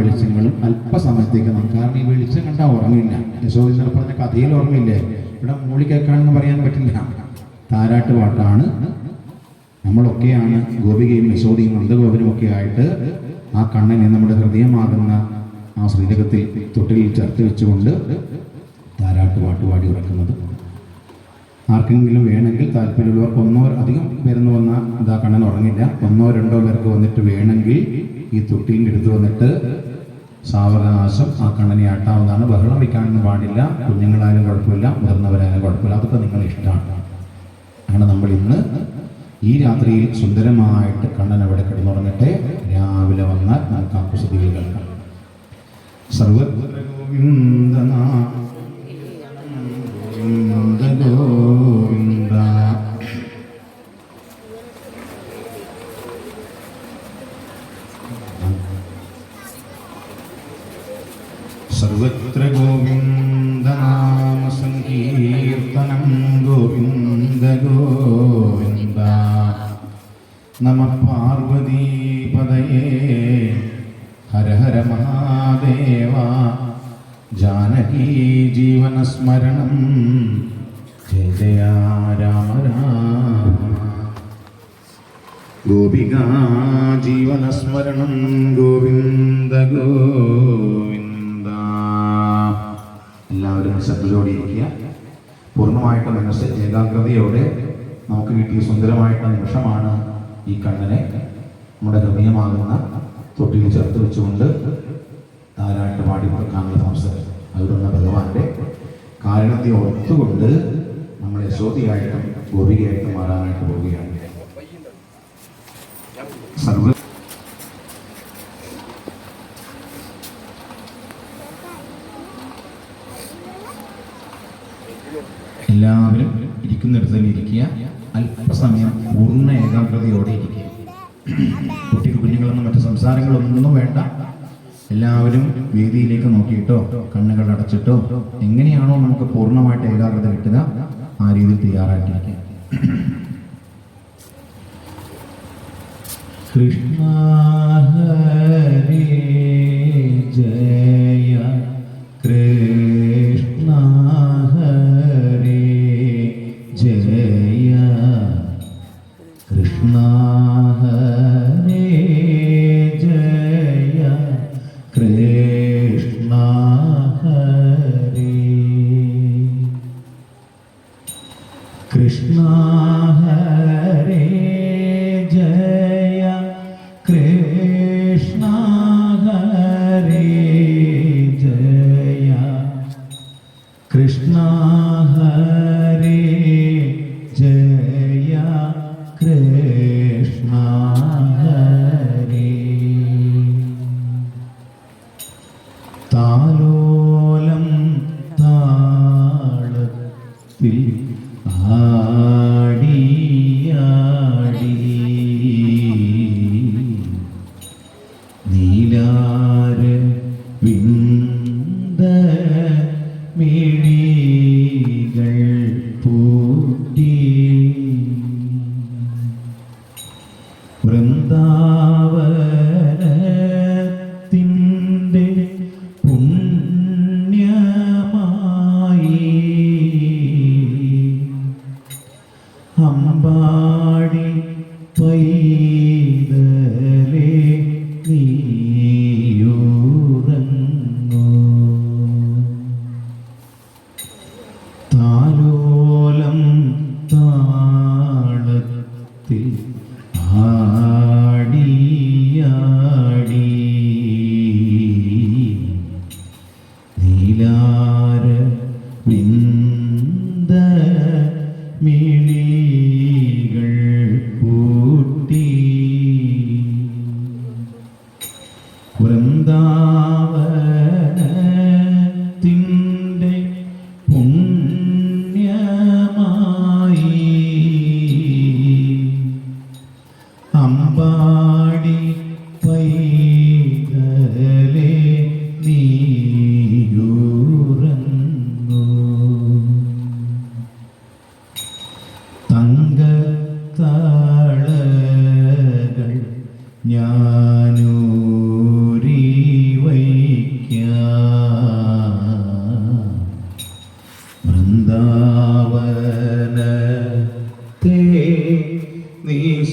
വെളിച്ചങ്ങളും അല്പസമയത്തേക്ക് നമുക്ക് കാരണം ഈ വെളിച്ചം കണ്ടാൽ ഉറങ്ങില്ല. യശോദി ഇന്നലെ പറഞ്ഞ കഥയിൽ ഓർമ്മയില്ലേ ഇവിടെ മൂളി കേൾക്കാണെന്ന് പറയാൻ പറ്റില്ല. താരാട്ട് പാട്ടാണ്. നമ്മളൊക്കെയാണ് ഗോപികയും യശോദിയും നന്ദഗോപനും ഒക്കെ ആയിട്ട് ആ കണ്ണനെ നമ്മുടെ ഹൃദയമാകുന്ന ആ ശ്രീരകത്തിൽ തൊട്ടിൽ ചേർത്ത് വെച്ചുകൊണ്ട് താരാട്ട് പാട്ട് പാടി ഉറക്കുന്നത്. ആർക്കെങ്കിലും വേണമെങ്കിൽ താല്പര്യമുള്ളവർക്ക് ഒന്നോ അധികം പേരെന്ന് വന്നാൽ ഇതാ കണ്ണൻ ഉറങ്ങില്ല. ഒന്നോ രണ്ടോ പേർക്ക് വന്നിട്ട് വേണമെങ്കിൽ ഈ തൊട്ടിലിന്റെ അടുത്ത് വന്നിട്ട് സാവകാശം ആ കണ്ണനെ ആട്ടാവുന്നതാണ്. ബഹളം വയ്ക്കാനൊന്നും പാടില്ല. കുഞ്ഞുങ്ങളായാലും കുഴപ്പമില്ല. മുതിർന്നവരായാലും കുഴപ്പമില്ല. അതൊക്കെ നിങ്ങൾ ഇഷ്ടമാണ്. അങ്ങനെ നമ്മൾ ഇന്ന് ഈ രാത്രിയിൽ സുന്ദരമായിട്ട് കണ്ണൻ അവിടെ കിടന്നുറങ്ങട്ടെ. രാവിലെ വന്നാൽ നമുക്ക് ആ കുസൃതികൾ കേൾക്കാം. സർവത്ര സർവത്ര ഗോവിന്ദനാമ സങ്കീർത്തനം ഗോവിന്ദ ഗോവിന്ദ നമ പാർവതീപതയേ. ഹര ഹര മഹാദേവ. ജാനകീ ജീവനസ്മരണം. ജയ ജയ രാമ രാമ. ഗോപികാ ജീവനസ്മരണം ഗോവിന്ദ ഗോവിന്ദ എല്ലാവരും ശ്രദ്ധയോടെ ഇരിക്കുക. പൂർണമായിട്ട് മനസ്സ് ഏകാഗ്രതയോടെ നമുക്ക് കിട്ടിയ സുന്ദരമായിട്ടുള്ള നിമിഷമാണ് ഈ കണ്ണനെ നമ്മുടെ ഹൃദയമാകുന്ന തൊട്ടിൽ ചേർത്ത് വെച്ചുകൊണ്ട് ധാരാളം പാടി കൊടുക്കാനുള്ള അവസരം അതിലുള്ള ഭഗവാന്റെ കാരണത്തെ ഓർത്തുകൊണ്ട് നമ്മൾ യശോദിയായിട്ടും ഗോപികയായിട്ടും മാറാനായിട്ട് പോവുകയാണ്. സർവ എല്ലാവരും ഇരിക്കുന്നിടത്ത് തന്നെ ഇരിക്കുക. അല്പസമയം പൂർണ ഏകാഗ്രതയോടെ ഇരിക്കുക. കുട്ടി കുഞ്ഞുങ്ങളൊന്നും മറ്റു സംസാരങ്ങളൊന്നും വേണ്ട. എല്ലാവരും വേദിയിലേക്ക് നോക്കിയിട്ടോ കണ്ണുകൾ അടച്ചിട്ടോ എങ്ങനെയാണോ നമുക്ക് പൂർണമായിട്ട് ഏകാഗ്രത കിട്ടുക ആ രീതിയിൽ തയ്യാറാക്കിയിരിക്കുക കൃഷ്ണ ഹരി ജയ.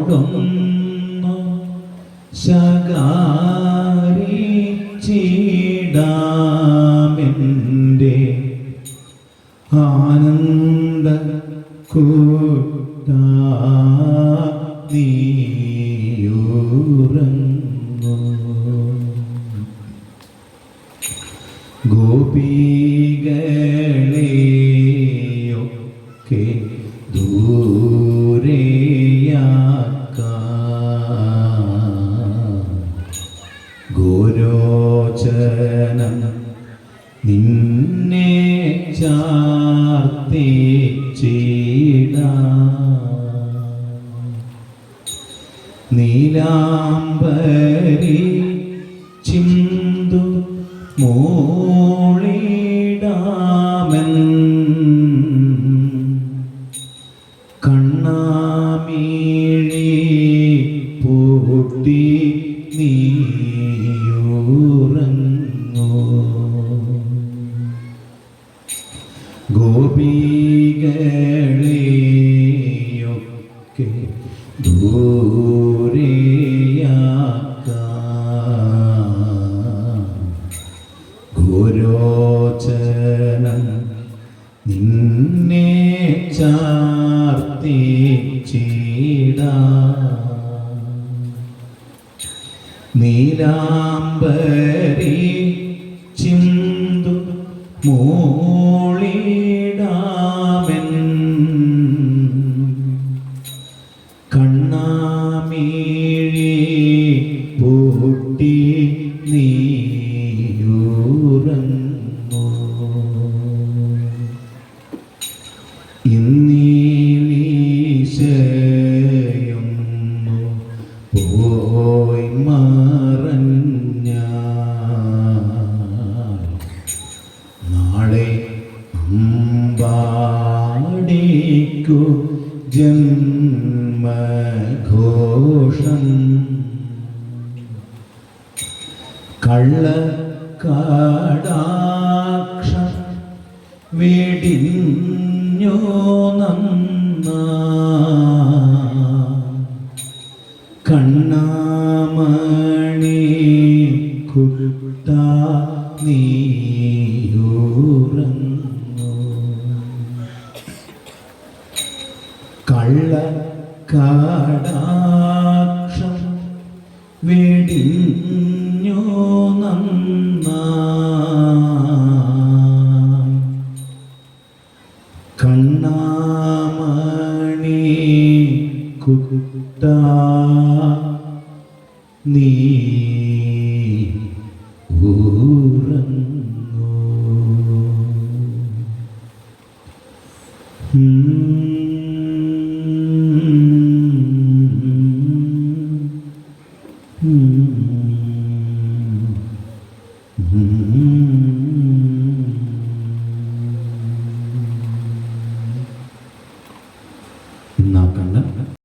കാറ്റിനോടൊന്നു ശകാരിച്ചിടാമെന്റെ ആനന്ദ കൂട്ട ഗോപീകേ Ooh. കള്ളക്കാടാക്ഷം വീടിഞ്ഞോ നന്ന. കണ്ണാമണി കുട്ട കള്ള കള്ളക്കാടാക്ഷം വീടിഞ്ഞ Da.